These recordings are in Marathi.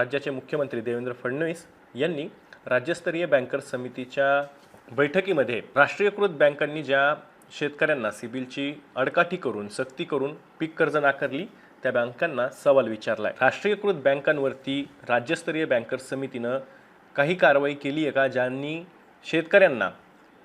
राज्याचे मुख्यमंत्री देवेंद्र फडणवीस यांनी राज्यस्तरीय बँकर्स समितीच्या बैठकीमध्ये राष्ट्रीयकृत बँकांनी ज्या शेतकऱ्यांना सिबिलची अडकाठी करून सक्ती करून पीक कर्ज नाकारली त्या बँकांना सवाल विचारलाय. राष्ट्रीयकृत बँकांवरती राज्यस्तरीय बँकर्स समितीनं काही कारवाई केली आहे का? ज्यांनी शेतकऱ्यांना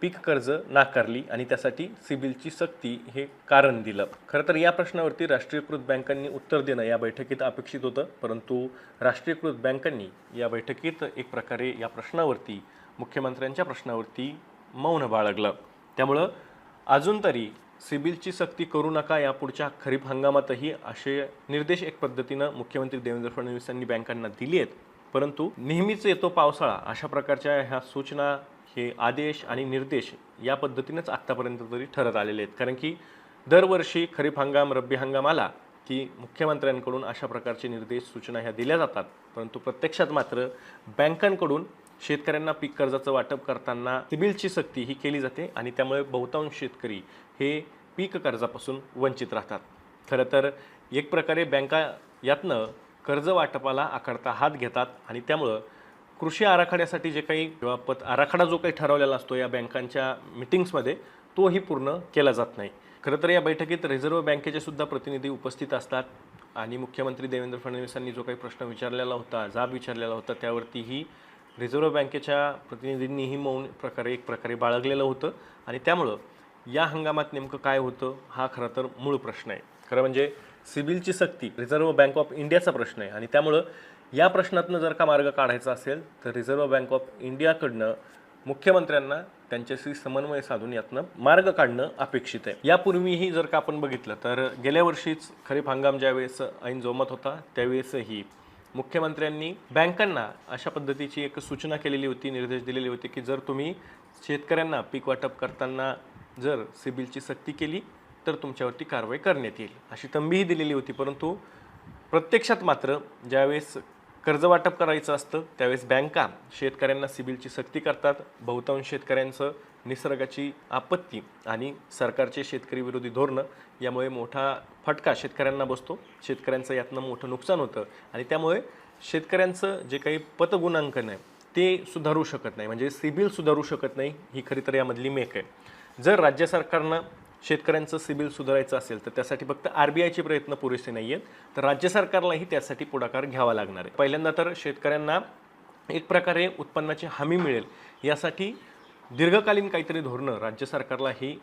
पीक कर्ज नाकारली आणि त्यासाठी सिबिलची सक्ती हे कारण दिलं. खरं तर या प्रश्नावरती राष्ट्रीयकृत बँकांनी उत्तर देणं या बैठकीत अपेक्षित होतं परंतु राष्ट्रीयकृत बँकांनी या बैठकीत एक प्रकारे या प्रश्नावरती मुख्यमंत्र्यांच्या प्रश्नावरती मौन बाळगलं. त्यामुळं अजून तरी सिबिलची सक्ती करू नका यापुढच्या खरीप हंगामातही असे निर्देश एक पद्धतीनं मुख्यमंत्री देवेंद्र फडणवीस यांनी बँकांना दिली आहेत परंतु नेहमीच येतो पावसाळा अशा प्रकारच्या ह्या सूचना हे आदेश आणि निर्देश या पद्धतीनंच आत्तापर्यंत तरी ठरत आलेले आहेत. कारण की दरवर्षी खरीप हंगाम रब्बी हंगाम आला की मुख्यमंत्र्यांकडून अशा प्रकारचे निर्देश सूचना ह्या दिल्या जातात. परंतु प्रत्यक्षात मात्र बँकांकडून शेतकऱ्यांना पीक कर्जाचं वाटप करताना सिबिलची सक्ती ही केली जाते आणि त्यामुळे बहुतांश शेतकरी हे पीक कर्जापासून वंचित राहतात. खरं तर एक प्रकारे बँका यातनं कर्ज वाटपाला आकारता हात घेतात आणि त्यामुळं कृषी आराखड्यासाठी जे काही किंवा पत आराखडा जो काही ठरवलेला असतो या बँकांच्या मिटिंग्समध्ये तोही पूर्ण केला जात नाही. खरं तर या बैठकीत रिझर्व्ह बँकेचे सुद्धा प्रतिनिधी उपस्थित असतात आणि मुख्यमंत्री देवेंद्र फडणवीसांनी जो काही प्रश्न विचारलेला होता जाब विचारलेला होता त्यावरतीही रिझर्व्ह बँकेच्या प्रतिनिधींनीही मौन प्रकारे एक प्रकारे बाळगलेलं होतं आणि त्यामुळं या हंगामात नेमकं काय होतं हा खरं तर मूळ प्रश्न आहे. खरं म्हणजे सिबिलची सक्ती रिझर्व्ह बँक ऑफ इंडियाचा प्रश्न आहे आणि त्यामुळं या प्रश्नातनं जर का मार्ग काढायचा असेल तर रिझर्व्ह बँक ऑफ इंडियाकडनं मुख्यमंत्र्यांना त्यांच्याशी समन्वय साधून यातनं मार्ग काढणं अपेक्षित आहे. यापूर्वीही जर का आपण बघितलं तर गेल्या वर्षीच खरीप हंगाम ज्यावेळेस ऐन जोमत होता त्यावेळेसही मुख्यमंत्र्यांनी बँकांना अशा पद्धतीची एक सूचना केलेली होती निर्देश दिलेले होते की जर तुम्ही शेतकऱ्यांना पीक वाटप करताना जर सिबिलची सक्ती केली तर तुमच्यावरती कारवाई करण्यात येईल अशी तंबीही दिलेली होती. परंतु प्रत्यक्षात मात्र ज्यावेळेस कर्ज वाटप करायचं असतं त्यावेळेस बँका शेतकऱ्यांना सिबिलची सक्ती करतात. बहुतांश शेतकऱ्यांचं निसर्गाची आपत्ती आणि सरकारचे शेतकरी विरोधी धोरणं यामुळे मोठा फटका शेतकऱ्यांना बसतो. शेतकऱ्यांचं यातनं मोठं नुकसान होतं आणि त्यामुळे शेतकऱ्यांचं जे काही पतगुणांकन आहे ते सुधारू शकत नाही. म्हणजे सिबिल सुधारू शकत नाही ही खरी तर यामधली मेक आहे. जर राज्य सरकारनं शेतकऱ्यांचं सिबिल सुधारायचं असेल तर त्यासाठी फक्त आर बी आयचे प्रयत्न पुरेसे नाही आहेत तर राज्य सरकारलाही त्यासाठी पुढाकार घ्यावा लागणार आहे. पहिल्यांदा तर शेतकऱ्यांना एक प्रकारे उत्पन्नाची हमी मिळेल. यासाठी दीर्घकालीन काहीतरी धोरणं राज्य सरकारला ही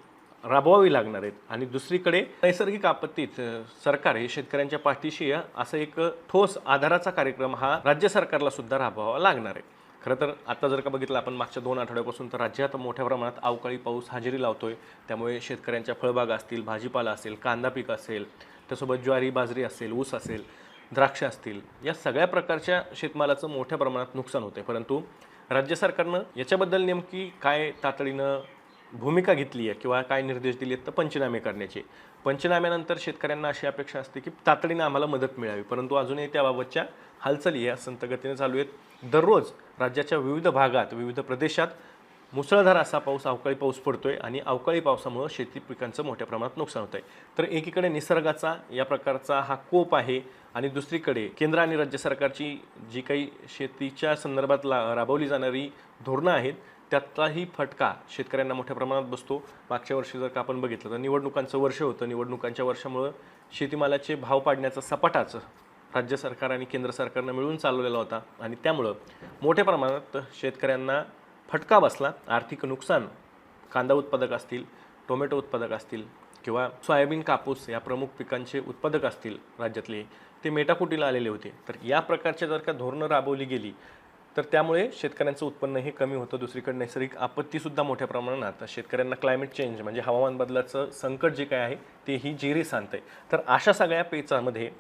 राबवावी लागणार आहेत. आणि दुसरीकडे नैसर्गिक आपत्तीत सरकार हे शेतकऱ्यांच्या पाठीशी असं एक ठोस आधाराचा कार्यक्रम हा राज्य सरकारला सुद्धा राबवावा लागणार आहे. खरं तर आता जर का बघितलं आपण मागच्या दोन आठवड्यापासून तर राज्यात मोठ्या प्रमाणात अवकाळी पाऊस हजेरी लावतोय. त्यामुळे शेतकऱ्यांच्या फळबागा असतील भाजीपाला असेल कांदा पीक असेल त्यासोबत ज्वारी बाजरी असेल ऊस असेल द्राक्ष असतील या सगळ्या प्रकारच्या शेतमालाचं मोठ्या प्रमाणात नुकसान होते परंतु राज्य सरकारनं याच्याबद्दल नेमकी काय तातडीनं भूमिका घेतली आहे किंवा काय निर्देश दिले आहेत तर पंचनामे करण्याचे. पंचनाम्यानंतर शेतकऱ्यांना अशी अपेक्षा असते की तातडीनं आम्हाला मदत मिळावी. परंतु अजूनही त्याबाबतच्या हालचाली या संतगतीने चालू आहेत. दररोज राज्याच्या विविध भागात विविध प्रदेशात मुसळधार असा पाऊस अवकाळी पाऊस पडतोय आणि अवकाळी पावसामुळं शेती पिकांचं मोठ्या प्रमाणात नुकसान होत आहे तर एकीकडे निसर्गाचा या प्रकारचा हा कोप आहे आणि दुसरीकडे केंद्र आणि राज्य सरकारची जी काही शेतीच्या संदर्भात ला राबवली जाणारी धोरणं आहेत त्याचाही फटका शेतकऱ्यांना मोठ्या प्रमाणात बसतो. मागच्या वर्षी जर का आपण बघितलं तर निवडणुकांचं वर्ष होतं. निवडणुकांच्या वर्षामुळं शेतीमालाचे भाव पाडण्याचा सपाटाच राज्य सरकार आणि केंद्र सरकारनं मिळून चालवलेला होता. आणि त्यामुळं मोठ्या प्रमाणात शेतकऱ्यांना फटका बसला. आर्थिक नुकसान कांदा उत्पादक असतील टोमॅटो उत्पादक असतील किंवा सोयाबीन कापूस या प्रमुख पिकांचे उत्पादक असतील राज्यातले ते मेटाकुटीला आलेले होते. तर या प्रकारचे जर का धोरणं राबवली गेली तर त्यामुळे शेतकऱ्यांचं उत्पन्न हे कमी होतं. दुसरीकडे नैसर्गिक आपत्तीसुद्धा मोठ्या प्रमाणात शेतकऱ्यांना क्लायमेट चेंज म्हणजे हवामान बदलाचं संकट जे काय आहे तेही जेरी आहे तर अशा सगळ्या पेचामध्ये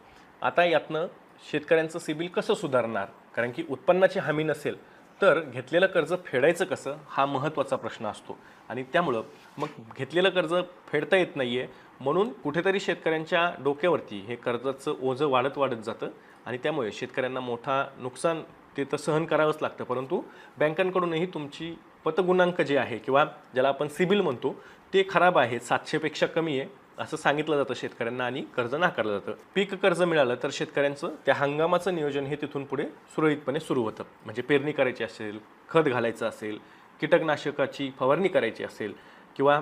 आता यातनं शेतकऱ्यांचं सिबिल कसं सुधारणार? कारण की उत्पन्नाची हमी नसेल तर घेतलेलं कर्ज फेडायचं कसं? हा महत्त्वाचा प्रश्न असतो. आणि त्यामुळं मग घेतलेलं कर्ज फेडता येत नाही आहे म्हणून कुठेतरी शेतकऱ्यांच्या डोक्यावरती हे कर्जाचं ओझं वाढत वाढत जातं. आणि त्यामुळे शेतकऱ्यांना मोठा नुकसान ते तर सहन करावंच लागतं. परंतु बँकांकडूनही तुमची पतगुणांक जे आहे किंवा ज्याला आपण सिबिल म्हणतो ते खराब आहे सातशेपेक्षा कमी आहे असं सांगितलं जातं शेतकऱ्यांना आणि कर्ज नाकारलं जातं. पीक कर्ज मिळालं तर शेतकऱ्यांचं त्या हंगामाचं नियोजन हे तिथून पुढे सुरळीतपणे सुरू होतं. म्हणजे पेरणी करायची असेल खत घालायचं असेल कीटकनाशकाची फवारणी करायची असेल किंवा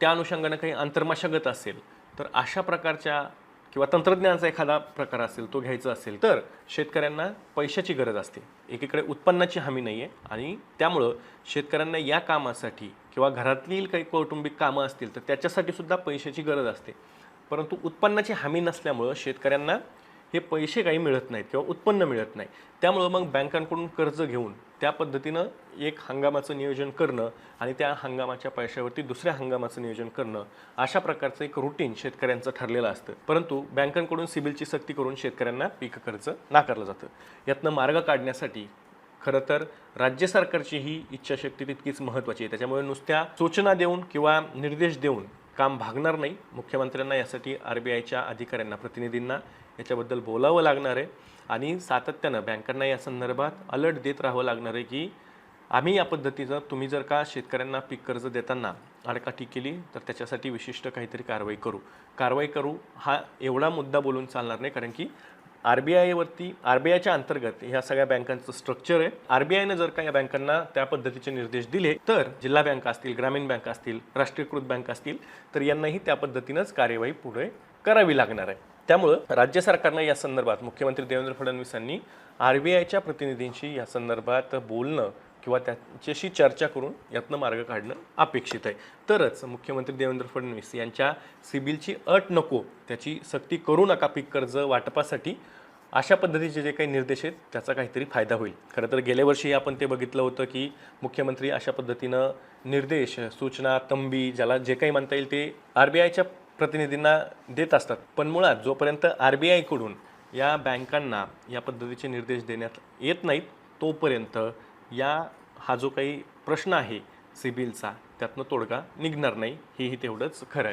त्या अनुषंगानं काही आंतरमशागत असेल तर अशा प्रकारच्या किंवा तंत्रज्ञानाचा एखादा प्रकार असेल तो घ्यायचा असेल तर शेतकऱ्यांना पैशाची गरज असते. एकीकडे उत्पन्नाची हमी नाही आहे आणि त्यामुळं शेतकऱ्यांना या कामासाठी किंवा घरातील काही कौटुंबिक कामं असतील तर त्याच्यासाठी सुद्धा पैशाची गरज असते. परंतु उत्पन्नाची हमी नसल्यामुळं शेतकऱ्यांना हे पैसे काही मिळत नाहीत किंवा उत्पन्न मिळत नाही. त्यामुळं मग बँकांकडून कर्ज घेऊन त्या पद्धतीनं एक हंगामाचं नियोजन करणं आणि त्या हंगामाच्या पैशावरती दुसऱ्या हंगामाचं नियोजन करणं अशा प्रकारचं एक रुटीन शेतकऱ्यांचं ठरलेलं असतं. परंतु बँकांकडून सिबिलची सक्ती करून शेतकऱ्यांना पीक कर्ज नाकारलं जातं. यातनं मार्ग काढण्यासाठी खरं तर राज्य सरकारची ही इच्छाशक्ती तितकीच महत्त्वाची आहे. त्याच्यामुळे नुसत्या सूचना देऊन किंवा निर्देश देऊन काम भागणार नाही. मुख्यमंत्र्यांना यासाठी आर बी आयच्या अधिकाऱ्यांना प्रतिनिधींना याच्याबद्दल बोलावं लागणार आहे. आणि सातत्यानं बँकांना या संदर्भात अलर्ट देत राहावं लागणार आहे की आम्ही या पद्धतीचं तुम्ही जर का शेतकऱ्यांना पीक कर्ज देताना आडकाठी केली तर त्याच्यासाठी विशिष्ट काहीतरी कारवाई करू. कारवाई करू हा एवढा मुद्दा बोलून चालणार नाही कारण की आर बी आयवरती आर बी आयच्या अंतर्गत ह्या सगळ्या बँकांचं स्ट्रक्चर आहे. आर बी आयनं जर का या बँकांना त्या पद्धतीचे निर्देश दिले तर जिल्हा बँका असतील ग्रामीण बँका असतील राष्ट्रीयकृत बँका असतील तर यांनाही त्या पद्धतीनंच कार्यवाही पुढे करावी लागणार आहे. त्यामुळं राज्य सरकारनं या संदर्भात मुख्यमंत्री देवेंद्र फडणवीस यांनी आर बी आयच्या प्रतिनिधींशी या संदर्भात बोलणं किंवा त्याच्याशी चर्चा करून यातनं मार्ग काढणं अपेक्षित आहे. तरच मुख्यमंत्री देवेंद्र फडणवीस यांच्या सिबिलची अट नको त्याची सक्ती करू नका पीक कर्ज वाटपासाठी. अशा पद्धतीचे जे काही निर्देश आहेत त्याचा काहीतरी फायदा होईल. खरं तर गेल्या वर्षी आपण ते बघितलं होतं की मुख्यमंत्री अशा पद्धतीनं निर्देश सूचना तंबी ज्याला जे काही म्हणता येईल ते आर बी आयच्या प्रतिनिधींना देत असतात. पण मुळात जोपर्यंत आर बी आयकडून या बँकांना या पद्धतीचे निर्देश देण्यात येत नाहीत तोपर्यंत या हा जो काही प्रश्न आहे सिबिलचा त्यातनं तोडगा निघणार नाही. हेही तेवढंच खरं आहे.